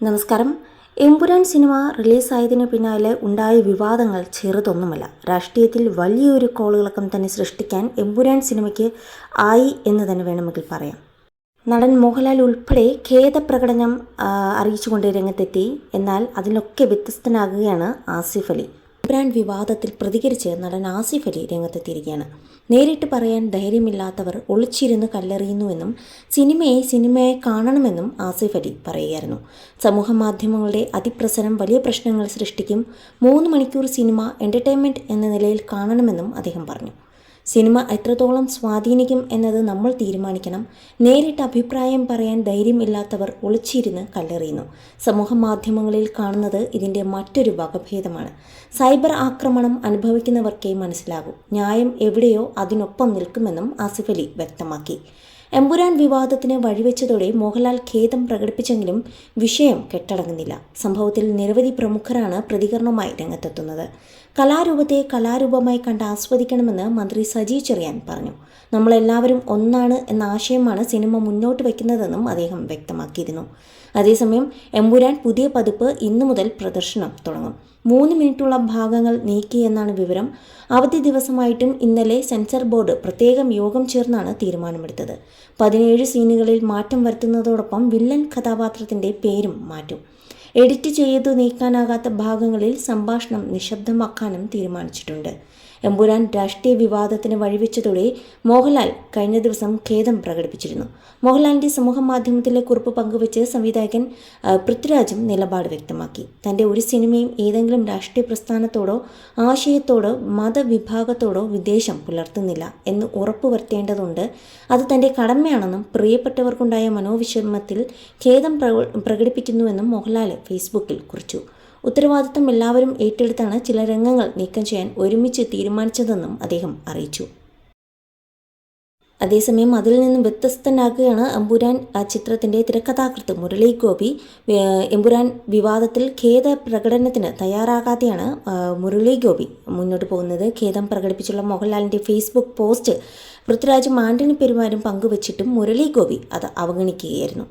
നമസ്കാരം. എമ്പുരാൻ സിനിമ റിലീസായതിനു പിന്നാലെ ഉണ്ടായ വിവാദങ്ങൾ ചെറുതൊന്നുമല്ല. രാഷ്ട്രീയത്തിൽ വലിയൊരു കോളുകളക്കം തന്നെ സൃഷ്ടിക്കാൻ എമ്പുരാൻ സിനിമയ്ക്ക് ആയി എന്ന് തന്നെ വേണമെങ്കിൽ പറയാം. നടൻ മോഹൻലാൽ ഉൾപ്പെടെ ഖേദപ്രകടനം അറിയിച്ചുകൊണ്ട് രംഗത്തെത്തി. എന്നാൽ അതിലൊക്കെ വ്യത്യസ്തനാകുകയാണ് ആസിഫ് അലി. എമ്പുരാൻ വിവാദത്തിൽ പ്രതികരിച്ച് നടൻ ആസിഫ് അലി രംഗത്തെത്തിയിരിക്കുകയാണ്. നേരിട്ട് പറയാൻ ധൈര്യമില്ലാത്തവർ ഒളിച്ചിരുന്ന് കല്ലെറിയുന്നുവെന്നും സിനിമയെ സിനിമയെ കാണണമെന്നും ആസിഫ് അലി പറയുകയായിരുന്നു. സമൂഹ മാധ്യമങ്ങളുടെ അതിപ്രസരം വലിയ പ്രശ്നങ്ങൾ സൃഷ്ടിക്കും. മൂന്ന് മണിക്കൂർ സിനിമ എന്റർടൈൻമെന്റ് എന്ന നിലയിൽ കാണണമെന്നും അദ്ദേഹം പറഞ്ഞു. സിനിമ എത്രത്തോളം സ്വാധീനിക്കും എന്നത് നമ്മൾ തീരുമാനിക്കണം. നേരിട്ട് അഭിപ്രായം പറയാൻ ധൈര്യമില്ലാത്തവർ ഒളിച്ചിരുന്ന് കല്ലെറിയുന്നു. സമൂഹ മാധ്യമങ്ങളിൽ കാണുന്നത് ഇതിന്റെ മറ്റൊരു വകഭേദമാണ്. സൈബർ ആക്രമണം അനുഭവിക്കുന്നവർക്കേ മനസ്സിലാകൂ. ന്യായം എവിടെയോ അതിനൊപ്പം നിൽക്കുമെന്നും ആസിഫ് അലി വ്യക്തമാക്കി. എമ്പുരാൻ വിവാദത്തിന് വഴിവെച്ചതോടെ മോഹൻലാൽ ഖേദം പ്രകടിപ്പിച്ചെങ്കിലും വിഷയം കെട്ടടങ്ങുന്നില്ല. സംഭവത്തിൽ നിരവധി പ്രമുഖരാണ് പ്രതികരണവുമായി രംഗത്തെത്തുന്നത്. കലാരൂപത്തെ കലാരൂപമായി കണ്ട് ആസ്വദിക്കണമെന്ന് മന്ത്രി സജി ചെറിയാൻ പറഞ്ഞു. നമ്മളെല്ലാവരും ഒന്നാണ് എന്ന ആശയമാണ് സിനിമ മുന്നോട്ട് വയ്ക്കുന്നതെന്നും അദ്ദേഹം വ്യക്തമാക്കിയിരുന്നു. അതേസമയം എമ്പുരാൻ പുതിയ പതിപ്പ് ഇന്നു മുതൽ പ്രദർശനം തുടങ്ങും. മൂന്ന് മിനിറ്റുള്ള ഭാഗങ്ങൾ നീക്കിയെന്നാണ് വിവരം. അവധി ദിവസമായിട്ടും ഇന്നലെ സെൻസർ ബോർഡ് പ്രത്യേകം യോഗം ചേർന്നാണ് തീരുമാനമെടുത്തത്. പതിനേഴ് സീനുകളിൽ മാറ്റം വരുത്തുന്നതോടൊപ്പം വില്ലൻ കഥാപാത്രത്തിന്റെ പേരും മാറ്റും. എഡിറ്റ് ചെയ്തു നീക്കാനാകാത്ത ഭാഗങ്ങളിൽ സംഭാഷണം നിശബ്ദമാക്കാനും തീരുമാനിച്ചിട്ടുണ്ട്. എമ്പുരാൻ രാഷ്ട്രീയ വിവാദത്തിന് വഴിവെച്ചതോടെ മോഹൻലാൽ കഴിഞ്ഞ ദിവസം ഖേദം പ്രകടിപ്പിച്ചിരുന്നു. മോഹൻലാലിന്റെ സമൂഹ മാധ്യമത്തിലെ കുറിപ്പ് പങ്കുവച്ച് സംവിധായകൻ പൃഥ്വിരാജും നിലപാട് വ്യക്തമാക്കി. തന്റെ ഒരു സിനിമയും ഏതെങ്കിലും രാഷ്ട്രീയ പ്രസ്ഥാനത്തോടോ ആശയത്തോടോ മതവിഭാഗത്തോടോ വിദ്വേഷം പുലർത്തുന്നില്ല എന്ന് ഉറപ്പുവരുത്തേണ്ടതുണ്ട്. അത് തന്റെ കടമയാണെന്നും പ്രിയപ്പെട്ടവർക്കുണ്ടായ മനോവിഷമത്തിൽ ഖേദം പ്രക- പ്രകടിപ്പിക്കുന്നുവെന്നും മോഹൻലാൽ ഫേസ്ബുക്കിൽ കുറിച്ചു. ഉത്തരവാദിത്തം എല്ലാവരും ഏറ്റെടുത്താണ് ചില രംഗങ്ങൾ നീക്കം ചെയ്യാൻ ഒരുമിച്ച് തീരുമാനിച്ചതെന്നും അദ്ദേഹം അറിയിച്ചു. അതേസമയം അതിൽ നിന്നും വ്യത്യസ്തനാക്കുകയാണ് എമ്പുരാൻ ആ ചിത്രത്തിന്റെ തിരക്കഥാകൃത്ത് മുരളി ഗോപി. എമ്പുരാൻ വിവാദത്തിൽ ഖേദ പ്രകടനത്തിന് തയ്യാറാകാതെയാണ് മുരളി ഗോപി മുന്നോട്ട് പോകുന്നത്. ഖേദം പ്രകടിപ്പിച്ചുള്ള മോഹൻലാലിന്റെ ഫേസ്ബുക്ക് പോസ്റ്റ് പൃഥ്വിരാജും ആന്റണി പെരുമാരും പങ്കുവച്ചിട്ടും മുരളി ഗോപി അത് അവഗണിക്കുകയായിരുന്നു.